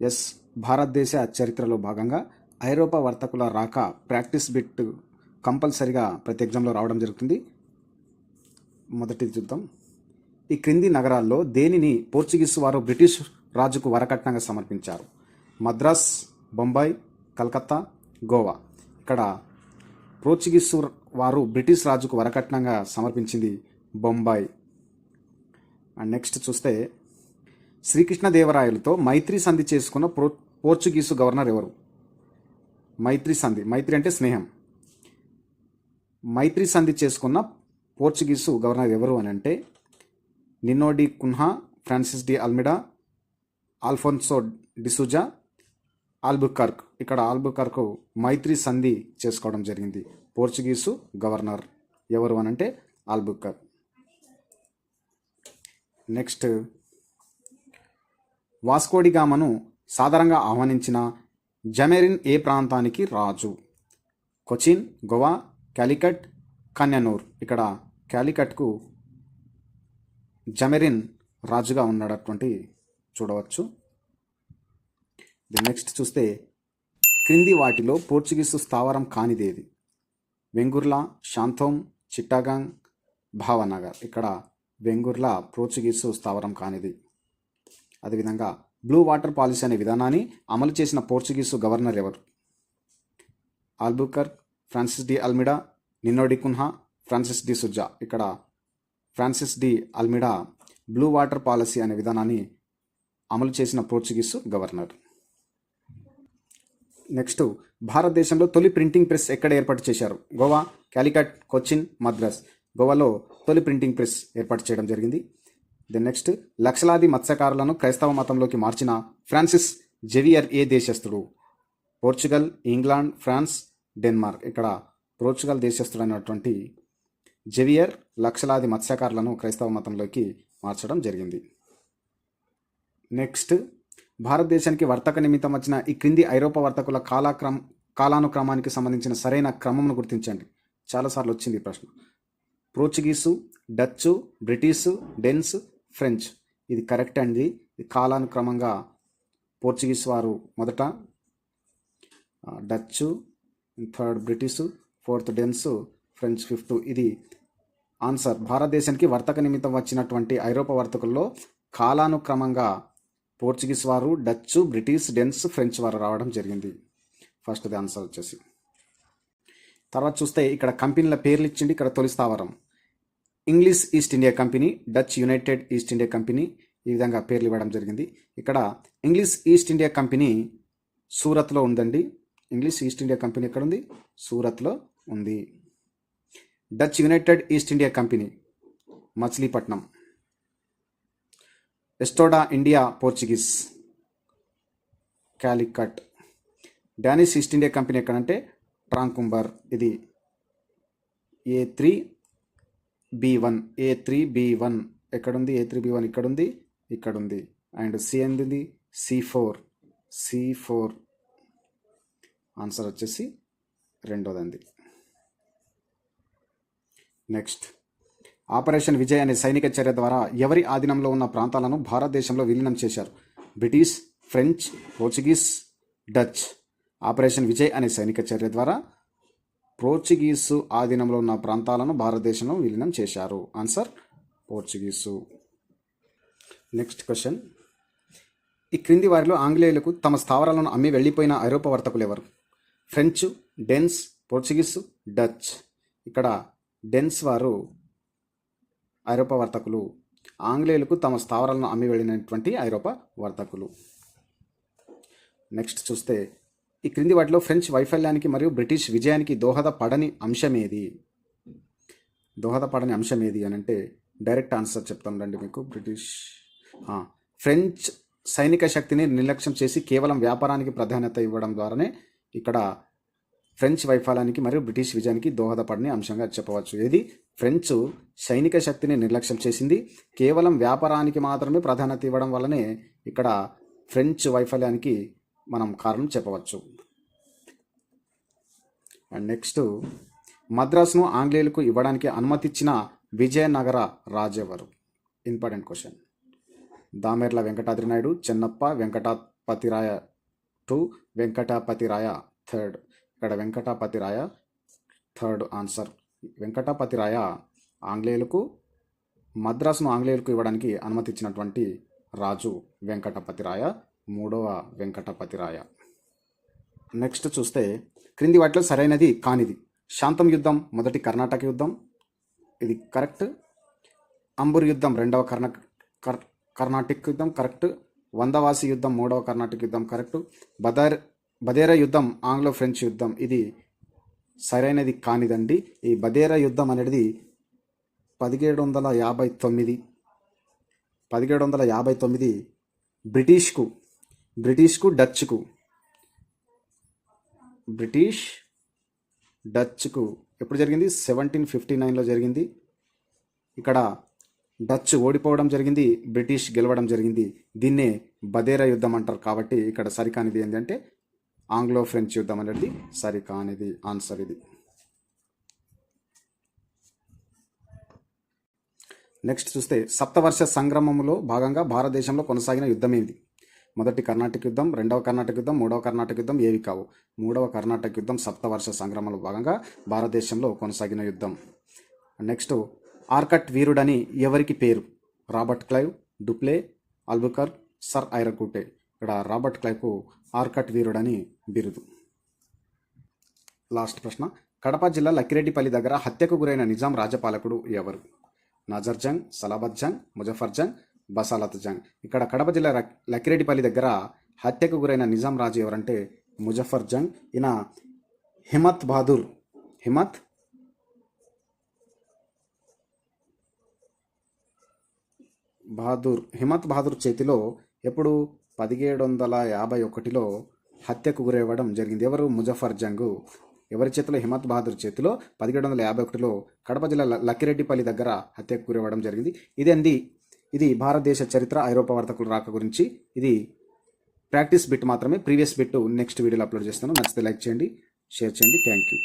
Yes భారతదేశ చరిత్రలో భాగంగా ఐరోపా వర్తకుల రాక ప్రాక్టీస్ బిట్ కంపల్సరిగా ప్రతి ఎగ్జామ్లో రావడం జరుగుతుంది. మొదటిది చూద్దాం. ఈ క్రింది నగరాల్లో దేనిని పోర్చుగీస్ వారు బ్రిటిష్ రాజుకు వరకట్నంగా సమర్పించారు? మద్రాస్ బొంబాయి కలకత్తా గోవా. ఇక్కడ పోర్చుగీస్ వారు బ్రిటిష్ రాజుకు వరకట్నంగా సమర్పించింది బొంబాయి. అండ్ నెక్స్ట్ చూస్తే శ్రీకృష్ణదేవరాయలతో మైత్రి సంధి చేసుకున్న ప్రో పోర్చుగీసు గవర్నర్ ఎవరు? మైత్రి సంధి. మైత్రి అంటే స్నేహం. మైత్రి సంధి చేసుకున్న పోర్చుగీసు గవర్నర్ ఎవరు అని అంటే Nuno da Cunha Francis de Almeida Alfonso de Souza Albuquerque. ఇక్కడ ఆల్బుకర్కు మైత్రి సంధి చేసుకోవడం జరిగింది. పోర్చుగీసు గవర్నర్ ఎవరు అని అంటే నెక్స్ట్ వాస్కోడిగామను సాధారణంగా ఆహ్వానించిన జమెరిన్ ఏ ప్రాంతానికి రాజు. కొచిన్ గోవా క్యాలికట్ కన్యనూర్. ఇక్కడ క్యాలికట్కు జమెరిన్ రాజుగా ఉన్నటువంటి చూడవచ్చు. నెక్స్ట్ చూస్తే క్రింది వాటిలో పోర్చుగీసు స్థావరం కానిదేది. వెంగుర్లా శాంతోం చిట్టాగాంగ్ భావనగర్. ఇక్కడ వెంగుర్లా పోర్చుగీసు స్థావరం కానిది. అదేవిధంగా బ్లూ వాటర్ పాలసీ అనే విధానాన్ని అమలు చేసిన పోర్చుగీసు గవర్నర్ ఎవరు? Albuquerque Francis de Almeida Nuno da Cunha Francis de Souza ఇక్కడ Francis de Almeida blue water policy అనే విధానాన్ని అమలు చేసిన పోర్చుగీసు గవర్నర్. నెక్స్ట్ భారతదేశంలో తొలి ప్రింటింగ్ ప్రెస్ ఎక్కడ ఏర్పాటు చేశారు? గోవా క్యాలికట్ కొచ్చిన్ మద్రాస్. గోవాలో తొలి ప్రింటింగ్ ప్రెస్ ఏర్పాటు చేయడం జరిగింది. దెన్ నెక్స్ట్ లక్షలాది మత్స్యకారులను క్రైస్తవ మతంలోకి మార్చిన ఫ్రాన్సిస్ జెవియర్ ఏ దేశస్థుడు? Portugal England France Denmark. ఇక్కడ పోర్చుగల్ దేశస్థుడైనటువంటి జెవియర్ లక్షలాది మత్స్యకారులను క్రైస్తవ మతంలోకి మార్చడం జరిగింది. నెక్స్ట్ భారతదేశానికి వర్తక నిమిత్తం వచ్చిన ఈ క్రింది ఐరోపా వర్తకుల కాలాక్రమ కాలానుక్రమానికి సంబంధించిన సరైన క్రమంను గుర్తించండి. చాలాసార్లు వచ్చింది ఈ ప్రశ్న. Portuguese Dutch British Danes French. ఇది కరెక్ట్ అండి. ఇది కాలానుక్రమంగా పోర్చుగీస్ వారు మొదట Dutch third British fourth Danes French fifth. ఇది ఆన్సర్. భారతదేశానికి వర్తక నిమిత్తం వచ్చినటువంటి ఐరోపా వర్తకుల్లో కాలానుక్రమంగా పోర్చుగీస్ వారు డచ్చు బ్రిటిష్ డెన్స్ ఫ్రెంచ్ వారు రావడం జరిగింది. ఫస్ట్ది ఆన్సర్ వచ్చేసి. తర్వాత చూస్తే ఇక్కడ కంపెనీల పేర్లు ఇచ్చిండి ఇక్కడ తొలి స్థావరం. English East India Company Dutch United East India Company ఈ విధంగా పేర్లు ఇవ్వడం జరిగింది. ఇక్కడ ఇంగ్లీష్ ఈస్ట్ ఇండియా కంపెనీ సూరత్లో ఉందండి. ఇంగ్లీష్ ఈస్ట్ ఇండియా కంపెనీ ఎక్కడ ఉంది సూరత్లో ఉంది. Dutch United East India Company Machilipatnam. ఎస్టోడా India Portuguese. Calicut Danish East India Company ఎక్కడంటే ట్రాంకుంబర్ ఇది. A three B one A three B one. ఎక్కడుంది? A three B one. ఇక్కడుంది? ఇక్కడుంది. అండ్ సి ఎంది C four. C four. Answer వచ్చేసి రెండోదండి next. Operation Vijay అనే సైనిక చర్య ద్వారా ఎవరి ఆధీనంలో ఉన్న ప్రాంతాలను భారతదేశంలో విలీనం చేశారు? British French Portuguese Dutch. Operation Vijay అనే సైనిక చర్య ద్వారా పోర్చుగీసు ఆధీనంలో ఉన్న ప్రాంతాలను భారతదేశంలో విలీనం చేశారు. Answer Portuguese. నెక్స్ట్ క్వశ్చన్ ఈ క్రింది వారిలో ఆంగ్లేయులకు తమ స్థావరాలను అమ్మి వెళ్ళిపోయిన ఐరోపా వర్తకులు ఎవరు? ఫ్రెంచ్ డెన్స్ పోర్చుగీస్ డచ్ ఇక్కడ డెన్స్ వారు ఐరోపా వర్తకులు. ఆంగ్లేయులకు తమ స్థావరాలను అమ్మి వెళ్ళినటువంటి ఐరోపా వర్తకులు. నెక్స్ట్ చూస్తే ఈ క్రింది వాటిలో ఫ్రెంచ్ వైఫల్యానికి మరియు బ్రిటిష్ విజయానికి దోహదపడని అంశం ఏది దోహదపడని అంశం ఏది అని అంటే డైరెక్ట్ ఆన్సర్ చెప్తాను రండి మీకు. బ్రిటిష్ ఫ్రెంచ్ సైనిక శక్తిని నిర్లక్ష్యం చేసి కేవలం వ్యాపారానికి ప్రాధాన్యత ఇవ్వడం ద్వారానే ఇక్కడ ఫ్రెంచ్ వైఫల్యానికి మరియు బ్రిటిష్ విజయానికి దోహదపడని అంశంగా చెప్పవచ్చు. ఏది? ఫ్రెంచ్ సైనిక శక్తిని నిర్లక్ష్యం చేసింది. కేవలం వ్యాపారానికి మాత్రమే ప్రాధాన్యత ఇవ్వడం వల్లనే ఇక్కడ ఫ్రెంచ్ వైఫల్యానికి మనం కారణం చెప్పవచ్చు. అండ్ నెక్స్ట్ మద్రాసును ఆంగ్లేయులకు ఇవ్వడానికి అనుమతిచ్చిన Vijayanagara రాజెవరు. Important question. Damerla Venkatadri Nayudu Chennappa Venkata Venkatapatiraya two Venkatapatiraya third ఇక్కడ వెంకటాపతిరాయ థర్డ్ ఆన్సర్ వెంకటాపతిరాయ ఆంగ్లేయులకు మద్రాసును ఆంగ్లేయులకు ఇవ్వడానికి అనుమతి ఇచ్చినటువంటి రాజు వెంకటపతిరాయ మూడవ వెంకటపతిరాయ. నెక్స్ట్ చూస్తే క్రింది వాటిలో సరైనది కానిది. శాంతం యుద్ధం మొదటి కర్ణాటక యుద్ధం ఇది కరెక్ట్. అంబుర్ యుద్ధం రెండవ కర్ణ కర్ కర్ణాటిక్ యుద్ధం కరెక్ట్. వందవాసి యుద్ధం మూడవ కర్ణాటక యుద్ధం కరెక్ట్. బదర్ బదేరా యుద్ధం ఆంగ్లో ఫ్రెంచ్ యుద్ధం ఇది సరైనది కానిదండి. ఈ బదేరా యుద్ధం అనేది పదిహేడు వందల యాభై తొమ్మిది పదిహేడు వందల యాభై తొమ్మిది బ్రిటిష్కు బ్రిటిష్కు డచ్కు బ్రిటిష్ డచ్కు ఎప్పుడు జరిగింది? సెవెంటీన్ ఫిఫ్టీ నైన్లో జరిగింది. ఇక్కడ డచ్ ఓడిపోవడం జరిగింది బ్రిటిష్ గెలవడం జరిగింది. దీన్నే బదేరా యుద్ధం అంటారు కాబట్టి ఇక్కడ సరికానిది ఏంటంటే ఆంగ్లో ఫ్రెంచ్ యుద్ధం అనేది సరికానిది ఆన్సర్ ఇది. నెక్స్ట్ చూస్తే సప్తవర్ష సంగ్రమంలో భాగంగా భారతదేశంలో కొనసాగిన యుద్ధం ఏంది? మొదటి కర్ణాటక యుద్ధం రెండవ కర్ణాటక యుద్ధం మూడవ కర్ణాటక యుద్ధం ఏవి కావు? మూడవ కర్ణాటక యుద్ధం సప్తవర్ష సంగ్రామంలో భాగంగా భారతదేశంలో కొనసాగిన యుద్ధం. నెక్స్ట్ ఆర్కట్ వీరుడని ఎవరికి పేరు? Robert Clive Dupleix Albuquerque sir Eyre Coote. ఇక్కడ రాబర్ట్ క్లైవ్కు ఆర్కట్ వీరుడని బిరుదు. లాస్ట్ ప్రశ్న కడప జిల్లా లక్కిరెడ్డిపల్లి దగ్గర హత్యకు గురైన నిజాం రాజపాలకుడు ఎవరు? నజర్జంగ్ సలాబత్ జంగ్ ముజఫర్ జంగ్ బసాలత్ జంగ్. ఇక్కడ కడప జిల్లా లక్- లక్కిరెడ్డిపల్లి దగ్గర హత్యకు గురైన నిజాం రాజు ఎవరంటే ముజఫర్ జంగ్. ఈయన హిమత్ బహదూర్. హిమత్? బహదూర్. హిమత్ బహదూర్ చేతిలో ఎప్పుడు పదిహేడు వందల యాభై ఒకటిలో హత్యకు గురవ్వడం జరిగింది. ఎవరు? ముజఫర్ జంగ్. ఎవరి చేతిలో? హిమత్ బహదూర్ చేతిలో పదిహేడు వందల యాభై ఒకటిలో కడప జిల్లా లక్కిరెడ్డిపల్లి దగ్గర హత్యకు గురవ్వడం జరిగింది. ఇది అంది ఇది భారతదేశ చరిత్ర ఐరోపా వర్తకుల రాక గురించి. ఇది ప్రాక్టీస్ బిట్ మాత్రమే. ప్రీవియస్ బిట్ నెక్స్ట్ వీడియోలో అప్లోడ్ చేస్తాను. నచ్చితే లైక్ చేయండి షేర్ చేయండి. Thank you.